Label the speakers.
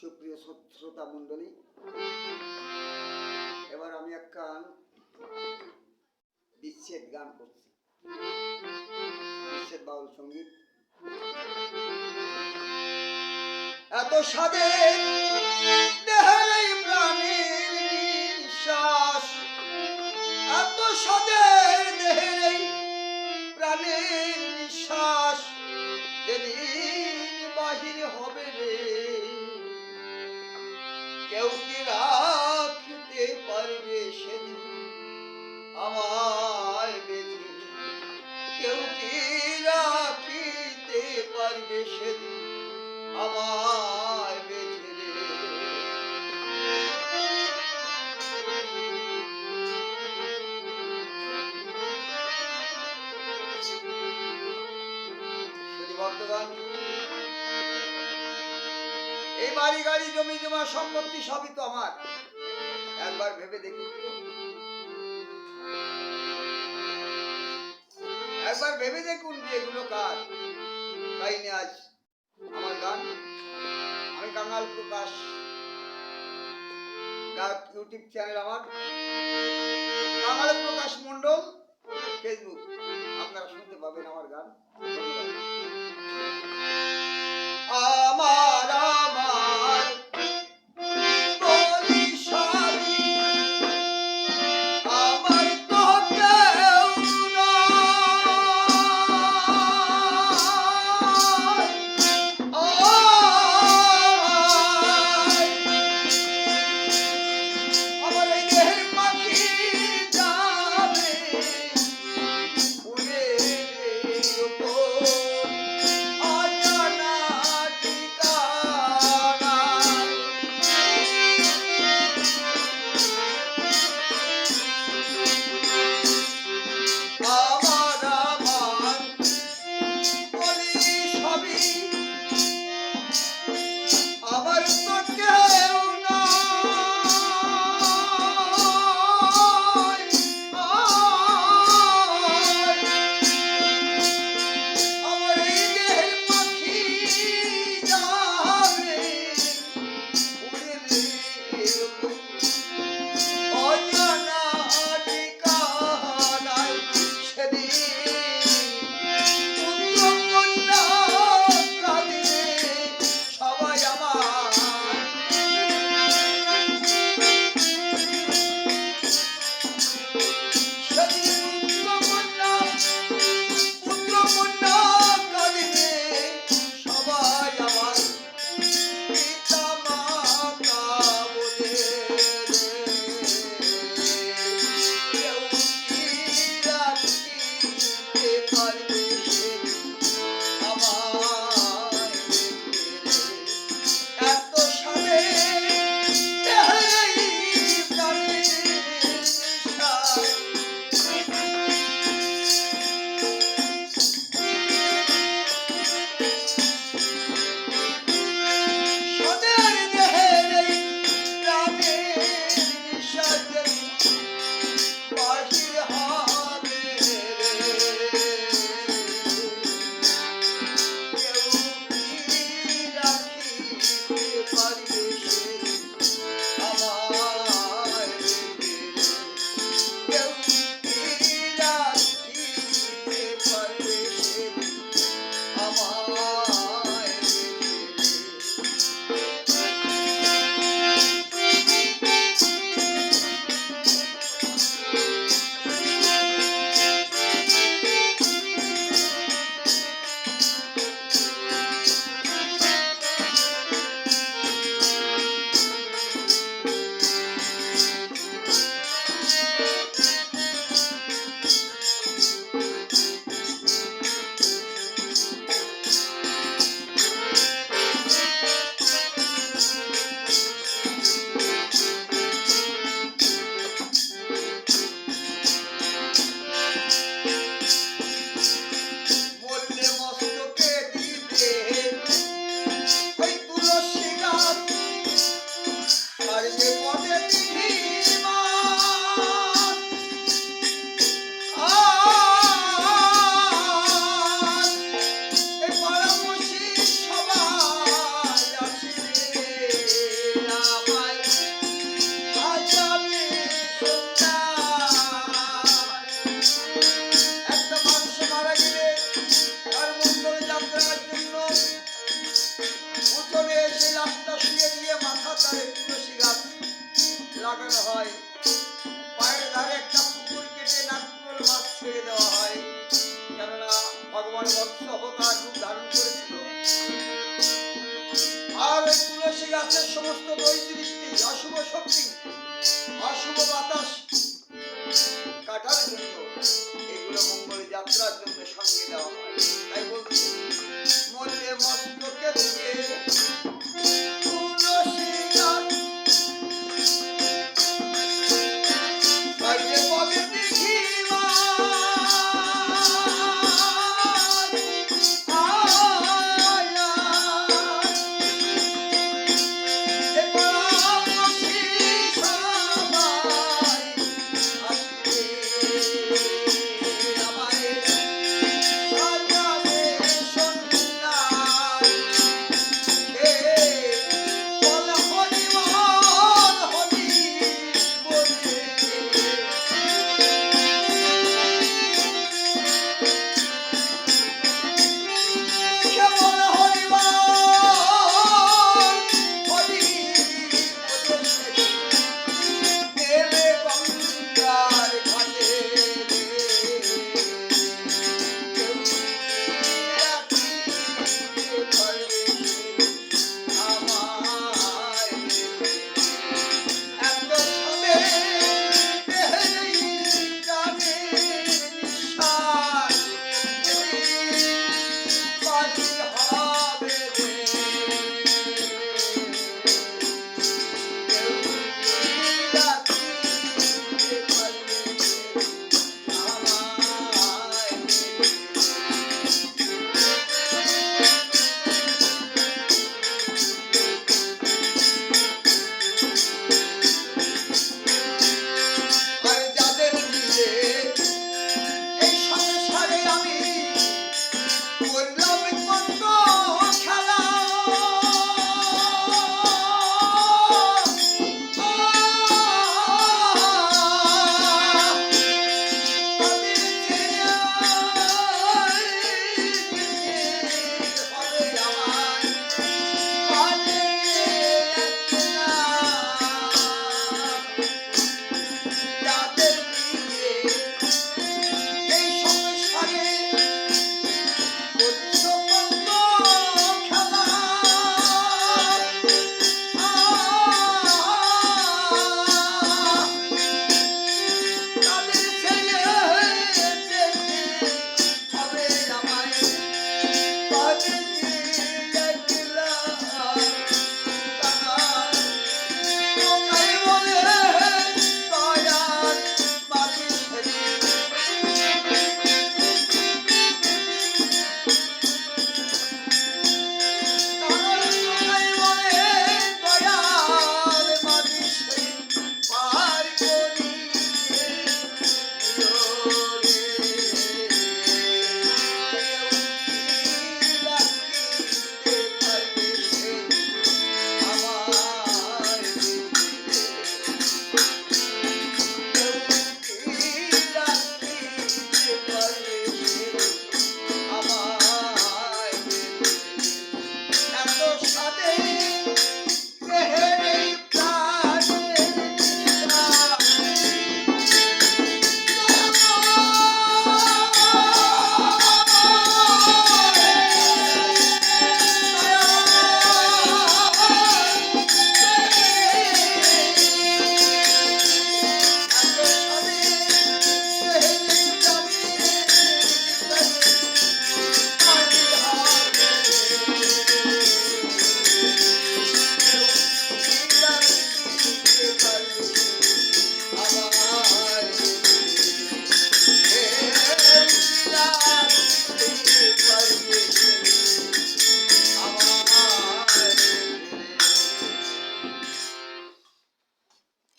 Speaker 1: সুপ্রিয় শ্রোতা মণ্ডলী, এবার আমি একটা বিচ্ছেদ গান করছি। বিচ্ছেদ বাউল সংগীত। এত দেহের এই প্রাণের নিঃশ্বাস, এত স্বাদের এই বাড়ি গাড়ি জমি জমা সম্পত্তি সবই তো আমার। একবার ভেবে দেখি। একবার ভেবে দেখুন যে এগুলো কার। তাই আজ আমার গান, আমি কাঙাল প্রকাশ। ইউটিউব চ্যানেল আমার। কাঙাল প্রকাশ মন্ডল ফেসবুক আপনারা শুনতে পাবেন আমার গান। লাগানো হয়। পায়ের ধারে একটা পুকুর কেটে নাটকুল মাছ ছেড়ে দেওয়া হয়। কেননা ভগবান মৎস্য অবতার রূপ ধারণ করেছিল। আর তুলসী গাছের সমস্ত দৈদৃষ্টি অশুভ শক্তি, অশুভ বাতাস কাটার জন্য এগুলো মঙ্গল যাত্রার জন্য সঙ্গে দেওয়া হয়। তাই বলছি মধ্যে মস্তকে